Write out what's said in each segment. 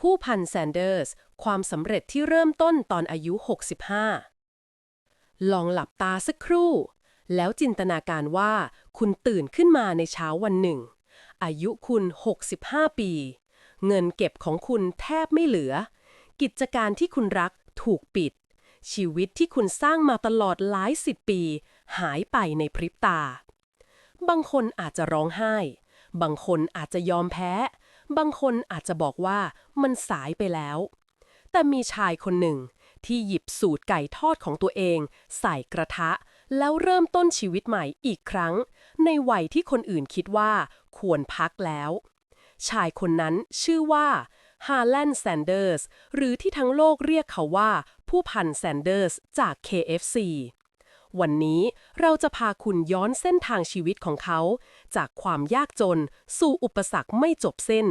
ผู้พันแซนเดอร์ส ความสำเร็จที่เริ่มต้นตอนอายุ 65 ลองหลับตาสักครู่ แล้วจินตนาการว่าคุณตื่นขึ้นมาในเช้าวันหนึ่ง อายุคุณ 65 ปี เงินเก็บของคุณแทบไม่เหลือ กิจการที่คุณรักถูกปิด ชีวิตที่คุณสร้างมาตลอดหลายสิบปี หายไปในพริบตา บางคนอาจจะร้องไห้ บางคนอาจจะยอมแพ้ บางคนอาจจะบอกว่ามันสายไปแล้ว แต่มีชายคนหนึ่งที่หยิบสูตรไก่ทอดของตัวเอง ใส่กระทะ แล้วเริ่มต้นชีวิตใหม่อีกครั้ง ในวัยที่คนอื่นคิดว่าควรพักแล้ว ชายคนนั้นชื่อว่าฮาร์แลนด์แซนเดอร์สหรือที่ทั้งโลกเรียกเขาว่า ผู้พันแซนเดอร์สจาก KFC วันนี้เราจะพาคุณย้อนเส้นทางชีวิตของเขา จากความยากจน สู่อุปสรรคไม่จบเส้น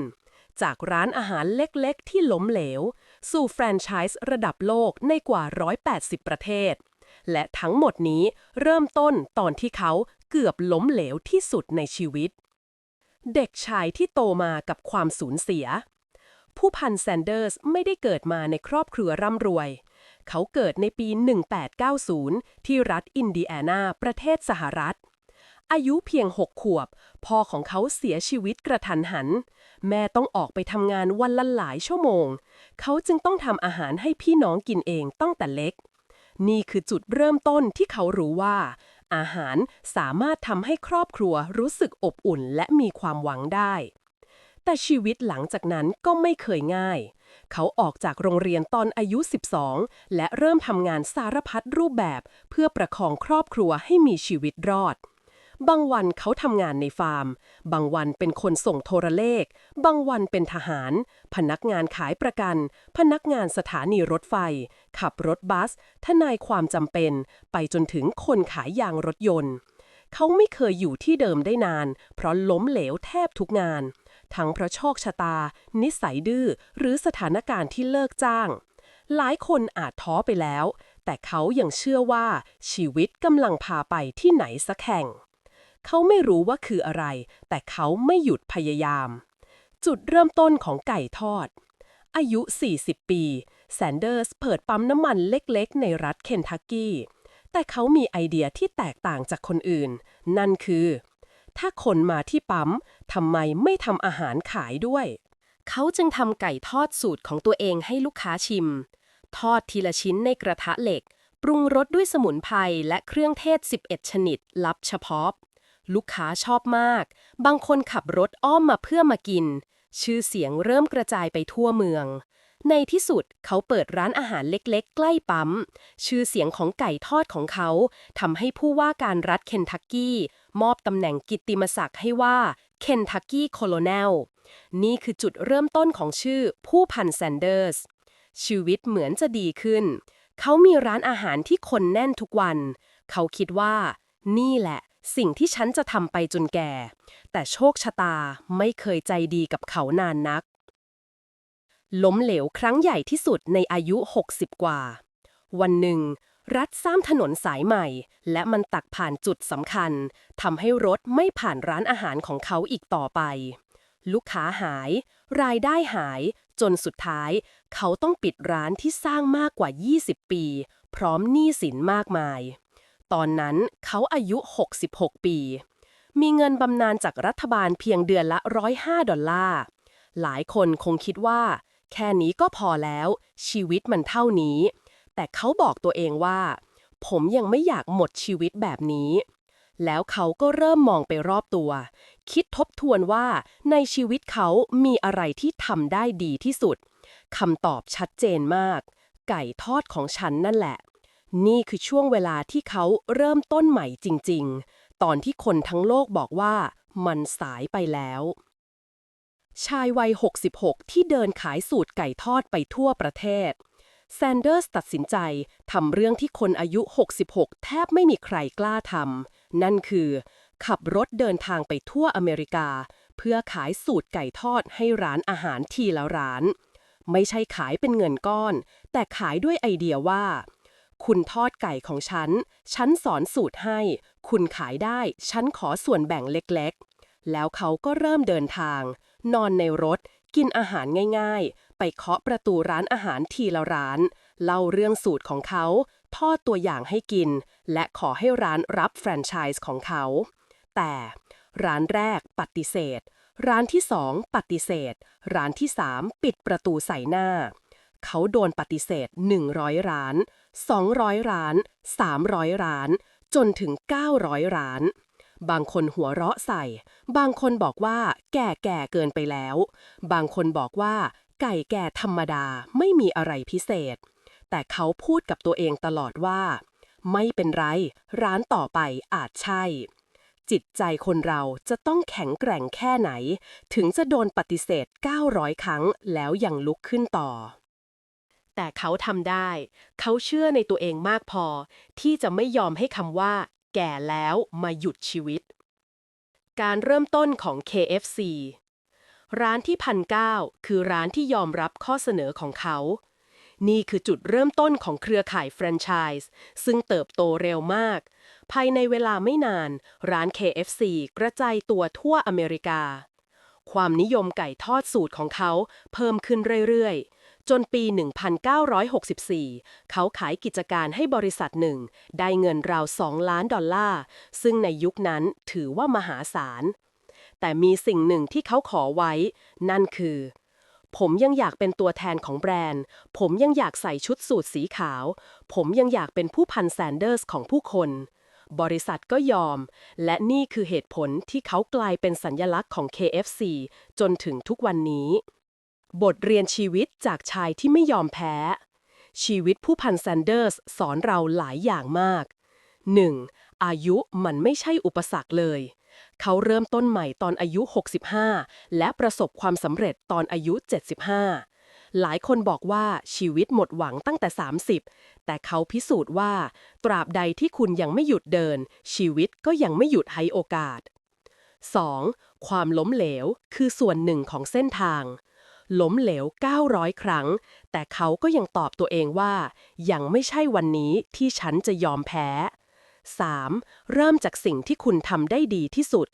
จากร้านอาหารเล็กๆ ที่ล้มเหลว สู่แฟรนไชส์ระดับโลกในกว่า 180 ประเทศ และทั้งหมดนี้เริ่มต้นตอนที่เขาเกือบล้มเหลวที่สุดในชีวิต เด็กชายที่โตมากับความสูญเสีย ผู้พันแซนเดอร์สไม่ได้เกิดมาในครอบครัวร่ำรวย เขาเกิดในปี 1890 ที่รัฐอินเดียนาประเทศสหรัฐ อายุเพียง6ขวบ พ่อของเขาเสียชีวิตกระทันหัน แม่ต้องออกไปทำงานวันละหลายชั่วโมง เขาจึงต้องทำอาหารให้พี่น้องกินเองตั้งแต่เล็ก นี่คือจุดเริ่มต้นที่เขารู้ว่า อาหารสามารถทำให้ครอบครัวรู้สึกอบอุ่นและมีความหวังได้ แต่ชีวิตหลังจากนั้นก็ไม่เคยง่าย เขาออกจากโรงเรียนตอนอายุ 12 และเริ่มทำงานสารพัดรูปแบบ เพื่อประคองครอบครัวให้มีชีวิตรอด บางวันเขาทำงานในฟาร์ม บางวันเป็นคนส่งโทรเลข บางวันเป็นทหาร พนักงานขายประกัน พนักงานสถานีรถไฟ ขับรถบัส ทนายความจำเป็น ไปจนถึงคนขายยางรถยนต์ เขาไม่เคยอยู่ที่เดิมได้นาน เพราะล้มเหลวแทบทุกงาน ทั้งเพราะโชคชะตา นิสัยดื้อ หรือสถานการณ์ที่เลิกจ้าง หลายคนอาจท้อไปแล้ว แต่เขายังเชื่อว่าชีวิตกำลังพาไปที่ไหนสักแห่ง เขาไม่รู้ว่าคืออะไร แต่เขาไม่หยุดพยายาม จุดเริ่มต้นของไก่ทอด อายุ 40 ปี แซนเดอร์สเปิดปั๊มน้ำมันเล็กๆ ในรัฐเคนทักกี้ แต่เขามีไอเดียที่แตกต่างจากคนอื่น นั่นคือ ถ้าคนมาที่ปั๊มทำไมไม่ทำอาหารขายด้วย เขาจึงทำไก่ทอดสูตรของตัวเองให้ลูกค้าชิม ทอดทีละชิ้นในกระทะเหล็ก ปรุงรสด้วยสมุนไพรและเครื่องเทศ 11 ชนิด ลับเฉพาะ ลูกค้าชอบมาก บางคนขับรถอ้อมมาเพื่อมากิน ชื่อเสียงเริ่มกระจายไปทั่วเมือง ในที่สุดเขาเปิดร้านอาหารเล็กๆ ใกล้ปั๊ม ชื่อเสียงของไก่ทอดของเขาทำให้ผู้ว่าการรัฐเคนทักกี้ มอบตำแหน่งกิตติมศักดิ์ให้ว่าเคนทักกี้โคโลเนลนี่คือจุดเริ่มต้นของชื่อผู้พันแซนเดอร์ส ชีวิตเหมือนจะดีขึ้น เขามีร้านอาหารที่คนแน่นทุกวัน เขาคิดว่า นี่แหละ สิ่งที่ฉันจะทำไปจนแก่ แต่โชคชะตาไม่เคยใจดีกับเขานานนัก ล้มเหลวครั้งใหญ่ที่สุดในอายุ 60 กว่า วันหนึ่ง รัฐสร้างถนนสายใหม่ และมันตักผ่านจุดสำคัญทำให้รถไม่ผ่านร้านอาหารของเขาอีกต่อไป ลูกค้าหาย รายได้หาย จนสุดท้าย เขาต้องปิดร้านที่สร้างมากกว่า 20 ปี พร้อมหนี้สินมากมาย ตอนนั้นเขาอายุ 66 ปี มีเงินบำนาญจากรัฐบาลเพียงเดือนละ 105 ดอลลาร์หลายคนคงคิดว่า แค่นี้ก็พอแล้ว ชีวิตมันเท่านี้ แต่เขาบอกตัวเองว่า ผมยังไม่อยากหมดชีวิตแบบนี้ แล้วเขาก็เริ่มมองไปรอบตัว คิดทบทวนว่าในชีวิตเขามีอะไรที่ทำได้ดีที่สุดคำตอบชัดเจนมาก ไก่ทอดของฉันนั่นแหละ นี่คือช่วงเวลาที่เขาเริ่มต้นใหม่จริง ๆ ตอนที่คนทั้งโลกบอกว่ามันสายไปแล้ว ชายวัย 66 ที่เดินขายสูตรไก่ทอดไปทั่วประเทศ แซนเดอร์สตัดสินใจทำเรื่องที่คนอายุ 66 แทบไม่มีใครกล้าทำ นั่นคือ ขับรถเดินทางไปทั่วอเมริกา เพื่อขายสูตรไก่ทอดให้ร้านอาหารทีละร้าน ไม่ใช่ขายเป็นเงินก้อน แต่ขายด้วยไอเดียว่า คุณทอดไก่ของฉัน ฉันสอนสูตรให้ คุณขายได้ ฉันขอส่วนแบ่งเล็กๆ แล้วเขาก็เริ่มเดินทาง นอนในรถ กินอาหารง่ายๆ ไปเคาะประตูร้านอาหารทีละร้าน เล่าเรื่องสูตรของเขาทอดตัวอย่างให้กิน และขอให้ร้านรับแฟรนไชส์ของเขา แต่ ร้านแรกปฏิเสธ ร้านที่สองปฏิเสธ ร้านที่สามปิดประตูใส่หน้า เขาโดนปฏิเสธ 100 ร้าน 200 ร้าน 300 ร้าน จนถึง 900 ร้าน บางคนหัวเราะใส่ บางคนบอกว่า แก่แก่เกินไปแล้ว บางคนบอกว่า ไก่แก่ธรรมดาไม่มีอะไรพิเศษ แต่เขาพูดกับตัวเองตลอดว่า ไม่เป็นไร ร้านต่อไปอาจใช่ จิตใจคนเราจะต้องแข็งแกร่งแค่ไหน ถึงจะโดนปฏิเสธ 900 ครั้งแล้วยังลุกขึ้นต่อแต่เขาทำได้ เขาเชื่อในตัวเองมากพอ ที่จะไม่ยอมให้คำว่า แก่แล้วมาหยุดชีวิต การเริ่มต้นของ KFC ร้านที่พันเคือร้านที่ยอมรับข้อเสนอของเขา นี่คือจุดเริ่มต้นของเครือข่ายแฟรนไชส์ซึ่งเติบโตเร็วมาก ภายในเวลาไม่นาน ร้าน KFC กระจายตัวทั่วอเมริกา ความนิยมไก่ทอดสูตรของเขาเพิ่มขึ้นเรื่อยๆ จนปี 1964 เขาขายกิจการให้บริษัทหนึ่ง ได้เงินราว 2 ล้านดอลลาร์ ซึ่งในยุคนั้นถือว่ามหาศาล แต่มีสิ่งหนึ่งที่เขาขอไว้ นั่นคือ ผมยังอยากเป็นตัวแทนของแบรนด์ ผมยังอยากใส่ชุดสูทสีขาว ผมยังอยากเป็นผู้พันแซนเดอร์สของผู้คน บริษัทก็ยอม และนี่คือเหตุผลที่เขากลายเป็นสัญญลักษณ์ของ KFC จนถึงทุกวันนี้ บทเรียนชีวิตจากชายที่ไม่ยอมแพ้ ชีวิตผู้พันแซนเดอร์สสอนเราหลายอย่างมาก 1. อายุมันไม่ใช่อุปสรรคเลย เขาเริ่มต้นใหม่ตอนอายุ 65 และประสบความสำเร็จตอนอายุ 75 หลายคนบอกว่าชีวิตหมดหวังตั้งแต่ 30 แต่เขาพิสูจน์ว่า ตราบใดที่คุณยังไม่หยุดเดิน ชีวิตก็ยังไม่หยุดให้โอกาส 2. ความล้มเหลวคือส่วนหนึ่งของเส้นทาง ล้มเหลว 900 ครั้ง แต่เขาก็ยังตอบตัวเองว่า ยังไม่ใช่วันนี้ที่ฉันจะยอมแพ้ 3. เริ่มจากสิ่งที่คุณทำได้ดีที่สุด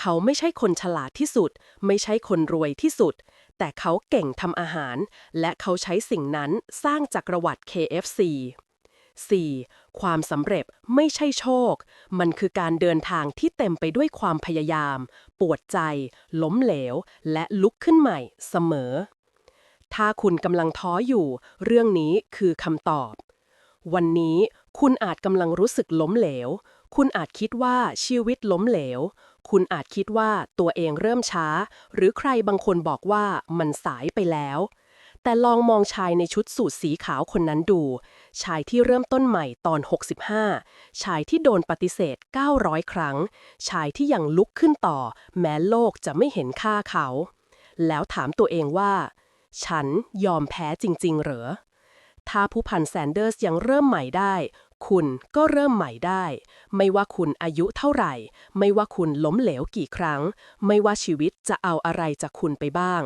เขาไม่ใช่คนฉลาดที่สุด ไม่ใช่คนรวยที่สุด แต่เขาเก่งทำอาหาร และเขาใช้สิ่งนั้นสร้างจักรวรรดิ KFC 4. ความสำเร็จไม่ใช่โชค มันคือการเดินทางที่เต็มไปด้วยความพยายาม ปวดใจ ล้มเหลว และลุกขึ้นใหม่เสมอ ถ้าคุณกำลังท้ออยู่ เรื่องนี้คือคำตอบ วันนี้คุณอาจกำลังรู้สึกล้มเหลว คุณอาจคิดว่าชีวิตล้มเหลว คุณอาจคิดว่าตัวเองเริ่มช้า หรือใครบางคนบอกว่ามันสายไปแล้ว แต่ลองมองชายในชุดสูทสีขาวคนนั้นดู ชายที่เริ่มต้นใหม่ตอน 65 ชายที่โดนปฏิเสธ 900 ครั้ง ชายที่ยังลุกขึ้นต่อ แม้โลกจะไม่เห็นค่าเขา แล้วถามตัวเองว่า ฉันยอมแพ้จริง ๆ เหรอ ถ้าผู้พันแซนเดอร์สยังเริ่มใหม่ได้ คุณก็เริ่มใหม่ได้ ไม่ว่าคุณอายุเท่าไหร่ ไม่ว่าคุณล้มเหลวกี่ครั้ง ไม่ว่าชีวิตจะเอาอะไรจากคุณไปบ้าง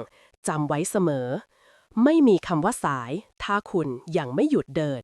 จำไว้เสมอ ไม่มีคำว่าสาย ถ้าคุณยังไม่หยุดเดิน